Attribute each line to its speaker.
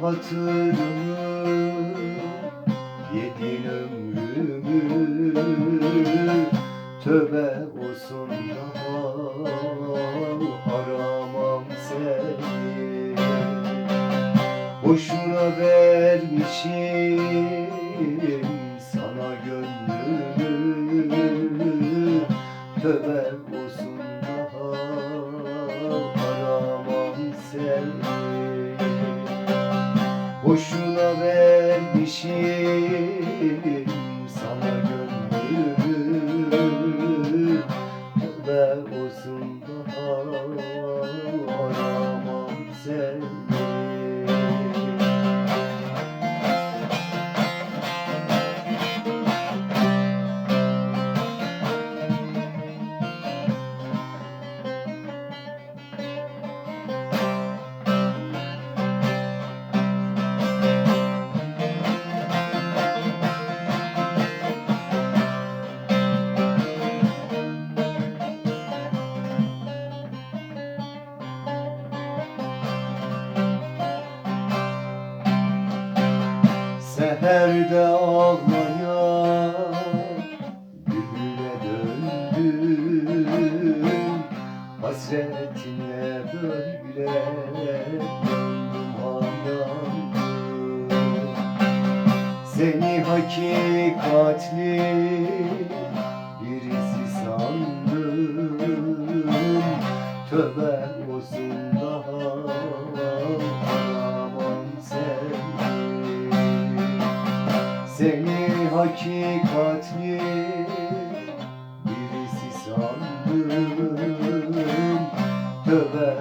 Speaker 1: hatırını Yedin ömrümü Tövbe olsun daha Aramam seni. Boşuna vermişim Sana gönlümü Tövbe Boşuna vermişim sana gönlümü Tövbe olsun daha aramam seni Seherde ağlayan Bülbüle döndüm. Hasretine böyle hayranım Seni hakikatli birisi sandım. Tövbe Seni hakikatli birisi sandım. Tövbe